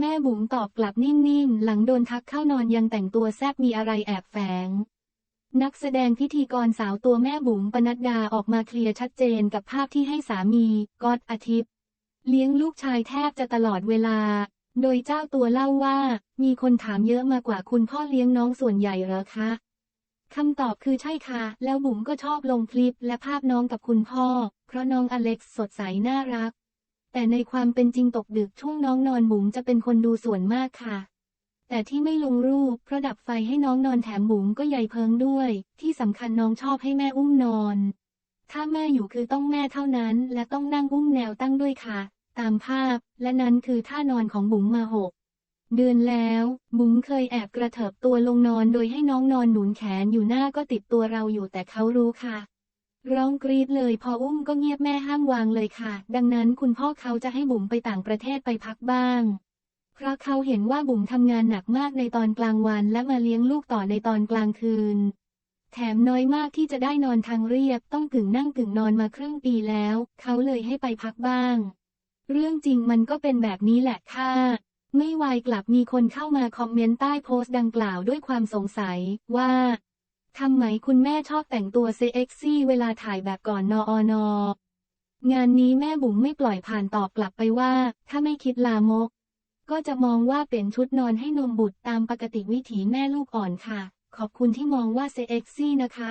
แม่บุ๋มตอบกลับนิ่งๆ หลังโดนทักเข้านอนยังแต่งตัวแซบมีอะไรแอบแฝง นักแสดงพิธีกรสาวตัวแม่บุ๋มปนัดดาออกมาเคลียร์ชัดเจนกับภาพที่ให้สามีก๊อตอาทิตย์ เลี้ยงลูกชายแทบจะตลอดเวลา โดยเจ้าตัวเล่าว่า มีคนถามเยอะมากกว่าคุณพ่อเลี้ยงน้องส่วนใหญ่เหรอคะคำตอบคือใช่ค่ะ แล้วบุ๋มก็ชอบลงคลิปและภาพน้องกับคุณพ่อ เพราะน้องอเล็กซ์สดใสน่ารัก แต่ในความเป็นจริงตกดึกช่วงน้องนอนบุ๋มจะเป็นคนดูส่วนมากค่ะ แต่ที่ไม่ลงรูปเพราะดับไฟให้น้องนอนแถมบุ๋มก็ใหญ่เพิงด้วย ที่สำคัญน้องชอบให้แม่อุ้มนอน ถ้าแม่อยู่คือต้องแม่เท่านั้น และต้องนั่งอุ้มแนวตั้งด้วยค่ะ ตามภาพ และนั้นคือท่านอนของบุ๋มมาหกเดือนแล้ว บุ๋มเคยแอบกระเถิบตัวลงนอนโดยให้น้องนอนหนุนแขนอยู่หน้าก็ติดตัวเราอยู่แต่เขารู้ค่ะ ร้องกรีดเลยพออุ้มก็เงียบแม่ห้ามวางเลยค่ะ ดังนั้นคุณพ่อเขาจะให้บุ๋มไปต่างประเทศไปพักบ้าง เพราะเขาเห็นว่าบุ๋มทำงานหนักมากในตอนกลางวันและมาเลี้ยงลูกต่อในตอนกลางคืน แถมน้อยมากที่จะได้นอนทางเรียบต้องกึ่งนั่งกึ่งนอนมาครึ่งปีแล้ว เขาเลยให้ไปพักบ้าง เรื่องจริงมันก็เป็นแบบนี้แหละค่ะไม่วายกลับมีคนเข้ามาคอมเมนต์ใต้โพสต์ดังกล่าวด้วยความสงสัยว่า ทำไมคุณแม่ชอบแต่งตัวเซ็กซี่เวลาถ่ายแบบก่อนนออนงานนี้แม่บุ๋มไม่ปล่อยผ่านตอบกลับไปว่า ถ้าไม่คิดลามก ก็จะมองว่าเป็นชุดนอนให้นมบุตรตามปกติวิถีแม่ลูกอ่อนค่ะ ขอบคุณที่มองว่าเซ็กซี่นะคะ